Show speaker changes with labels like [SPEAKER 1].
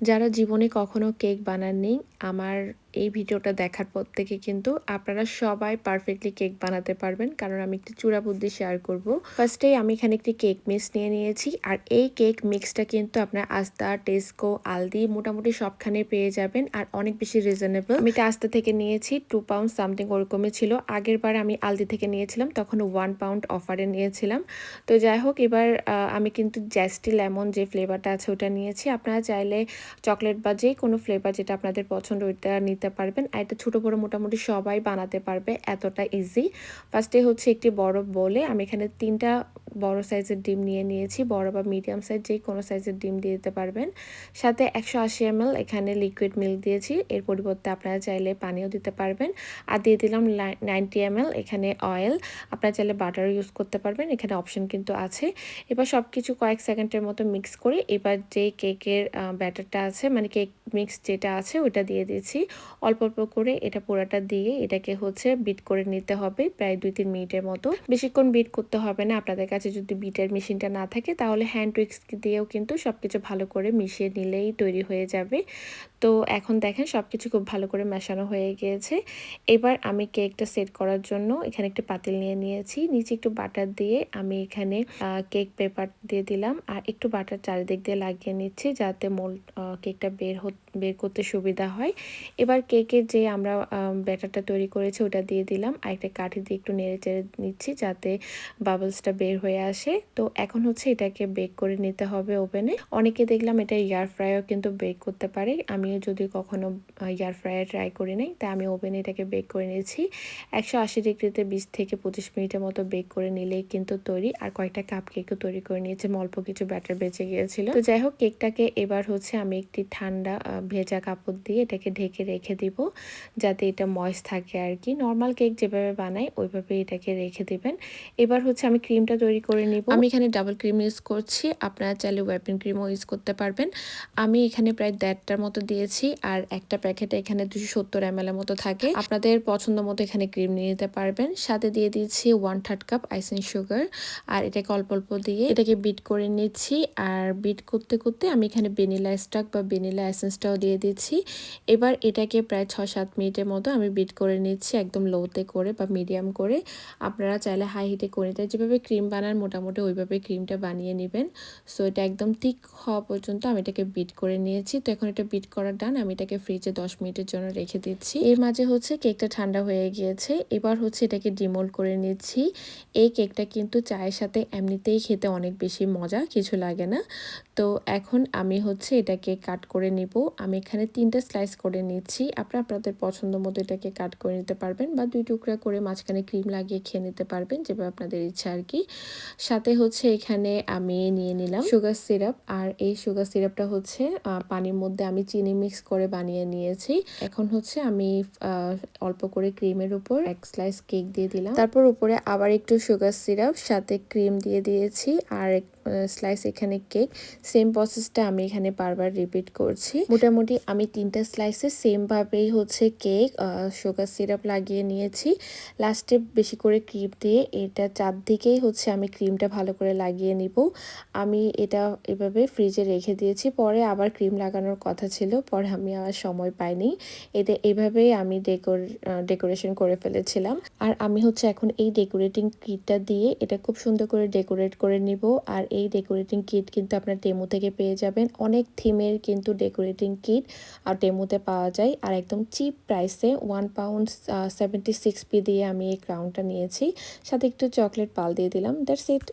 [SPEAKER 1] যারা জীবনে কখনো কেক বানাননি, আমার এই ভিডিওটা দেখার পর থেকে কিন্তু আপনারা সবাই পারফেক্টলি কেক বানাতে পারবেন। কারণ আমি একটি চূড়া বুদ্ধি শেয়ার করব। ফার্স্টেই আমি এখানে একটি কেক মিক্স নিয়ে নিয়েছি। আর এই কেক মিক্সটা কিন্তু আপনার আস্তা টেস্কো আলদি মোটামুটি সবখানে পেয়ে যাবেন। আর অনেক বেশি রিজনেবল আমি এটা আস্তা থেকে নিয়েছি। টু পাউন্ড সামথিং ওরকমই ছিল। আগের বার আমি আলদি থেকে নিয়েছিলাম। তখন ওয়ান পাউন্ড অফারে নিয়েছিলাম। তো যাই হোক, এবার আমি কিন্তু জ্যাস্টি লেমন যে ফ্লেভারটা আছে ওটা নিয়েছি। আপনারা চাইলে চকলেট বা যে কোনো ফ্লেভার যেটা আপনাদের পছন্দ, ওইটা নিতে পারবেন। আর এটা ছোটো, বড়ো মোটামুটি সবাই বানাতে পারবে, এতটা ইজি ফার্স্টে হচ্ছে একটি বড় বলে, আমি এখানে তিনটা বড় সাইজের ডিম নিয়ে নিয়েছি, বড় বা মিডিয়াম সাইজ যে কোনো সাইজের ডিম দিয়ে দিতে পারবেন। সাথে একশো আশি এমএল এখানে লিকুইড মিল্ক দিয়েছি, এর পরিবর্তে আপনারা চাইলে পানিও দিতে পারবেন। আর দিয়ে দিলাম নাইনটি এমএল এখানে অয়েল আপনারা চাইলে বাটারও ইউজ করতে পারবেন, এখানে অপশন কিন্তু আছে। এবার সব কিছু কয়েক সেকেন্ডের মতো মিক্স করে, এবার যে কেকের ব্যাটারটা আছে মানে কেক মিক্স যেটা আছে ওটা দিয়ে দিয়েছি। অল্প অল্প করে এটা পোড়াটা দিয়ে এটাকে হচ্ছে বিট করে নিতে হবে প্রায় দুই তিন মিনিটের মতো। বেশিক্ষণ বিট করতে হবে না, আপনাদের কাছে যদি বিটার মেশিনটা না থাকে, তাহলে হ্যান্ড উইক্স দিয়েও কিন্তু সব কিছু ভালো করে মিশিয়ে নিলেই তৈরি হয়ে যাবে। তো এখন দেখেন সব কিছু খুব ভালো করে মেশানো হয়ে গিয়েছে। এবার আমি কেকটা সেট করার জন্য এখানে একটা পাতিল নিয়ে নিয়েছি। নিচে একটু বাটার দিয়ে আমি এখানে কেক পেপার দিয়ে দিলাম আর একটু বাটার চারিদিক দিয়ে লাগিয়ে নিচ্ছি যাতে মোল কেকটা বের বের করতে সুবিধা হয়। এবার কেকের যে আমরা ব্যাটারটা তৈরি করেছি ওটা দিয়ে দিলাম। আর একটা কাঠি দিয়ে একটু নেড়ে চেড়ে নিচ্ছি যাতে বাবলসটা বের হয়ে আসে। তো এখন হচ্ছে এটাকে বেক করে নিতে হবে ওভেনে। অনেকে দেখলাম এটা এয়ার ফ্রাইও কিন্তু বেক করতে পারে। আমিও যদি কখনো এয়ার ফ্রাইয়ে ট্রাই করি নাই, তাই আমি ওভেনে এটাকে বেক করে নিয়েছি। একশো আশি ডিগ্রিতে বিশ থেকে পঁচিশ মিনিটের মতো বেক করে নিলেই কিন্তু তৈরি। আর কয়েকটা কাপ কেকও তৈরি করে নিয়েছে, অল্প কিছু ব্যাটার বেঁচে গিয়েছিল। তো যাই হোক কেকটাকে এবার হচ্ছে আমি একটি ঠান্ডা ভেজা কাপড় দিয়ে এটাকে ঢেকে রেখে দিব, যাতে এটা ময়েস থাকে আর কি। নর্মাল কেক যেভাবে বানাই ওইভাবে এটাকে রেখে দিবেন। এবার হচ্ছে আমি ক্রিমটা তৈরি করে নিব। আমি এখানে ডাবল ক্রিম ইউজ করছি। আপনারা চাইলে ওয়েপিং ক্রিমও ইউজ করতে পারবেন। আমি এখানে প্রায় দেড়টার মতো দিয়েছি আর একটা প্যাকেটে এখানে দুশো সত্তর এম এর মতো থাকে। আপনাদের পছন্দ মতো এখানে ক্রিম নিয়ে নিতে পারবেন। সাথে দিয়ে দিয়েছি one third cup icing sugar আর এটাকে অল্প অল্প দিয়ে এটাকে বিট করে নিচ্ছি। আর বিট করতে করতে আমি এখানে ভেনিলা স্টাক বা ভেনিলা এসেন্সটাও দিয়ে দিচ্ছি। এবার এটাকে প্রায় ছ সাত মিনিটের মতো আমি বিট করে নিচ্ছি একদম লোতে করে বা মিডিয়াম করে। আপনারা চাইলে হাই হিটে করে নিতে যেভাবে ক্রিম বানান মোটামুটি ওইভাবে ক্রিমটা বানিয়ে নেবেন। সো এটা একদম থিক হওয়া পর্যন্ত আমি এটাকে বিট করে নিয়েছি। তো, এখন এটা বিট করার ডান আমি এটাকে ফ্রিজে দশ মিনিটের জন্য রেখে দিচ্ছি। এর মাঝে হচ্ছে কেকটা ঠান্ডা হয়ে গিয়েছে। এবার হচ্ছে এটাকে ডিমোল্ড করে নিচ্ছি। এই কেকটা কিন্তু চায়ের সাথে এমনিতেই খেতে অনেক বেশি মজা, কিছু লাগে না। তো এখন আমি হচ্ছে এটাকে কাট করে নিব। আমি এখানে তিনটা স্লাইস করে নিচ্ছি। আপনারা আপনাদের পছন্দ মতো এটাকে কাট করে নিতে পারবেন বা দুই টুকরা করে মাঝখানে ক্রিম লাগিয়ে খেয়ে নিতে পারবেন, যেভাবে আপনাদের ইচ্ছা আর কি। সাথে হচ্ছে এখানে আমি নিয়ে নিলাম সুগার সিরাপ আর এই সুগার সিরাপটা হচ্ছে পানির মধ্যে আমি চিনি মিক্স করে বানিয়ে নিয়েছি। এখন হচ্ছে আমি অল্প করে ক্রিমের উপর এক স্লাইস কেক দিয়ে দিলাম। তারপর উপরে আবার একটু সুগার সিরাপ সাথে ক্রিম দিয়ে দিয়েছি। আর স্লাইস এখানে কেক সেম প্রসেসটা আমি এখানে বারবার রিপিট করছি। মোটামুটি আমি তিনটা স্লাইসে সেমভাবেই হচ্ছে কেক সুগার সিরাপ লাগিয়ে নিয়েছি। লাস্টে বেশি করে ক্রিম দিয়ে এটা চারদিকেই হচ্ছে আমি ক্রিমটা ভালো করে লাগিয়ে নিব। আমি এটা এভাবে ফ্রিজে রেখে দিয়েছি। পরে আবার ক্রিম লাগানোর কথা ছিল, পরে আমি আর সময় পাইনি। এতে এভাবেই আমি ডেকোর ডেকোরেশন করে ফেলেছিলাম। আর আমি হচ্ছে এখন এই ডেকোরেটিং কিটটা দিয়ে এটা খুব সুন্দর করে ডেকোরেট করে নিব। আর এই ডেকোরেটিং কিট কিন্তু আপনার টেমু থেকে পেয়ে যাবেন। অনেক থিমের কিন্তু ডেকোরেটিং কিট আর টেমুতে পাওয়া যায়। আর একদম চিপ প্রাইসে one pound seventy six p দিয়ে আমি এই ক্রাউনটা নিয়েছি। সাথে একটু চকলেট পাল দিয়ে দিলাম। That's it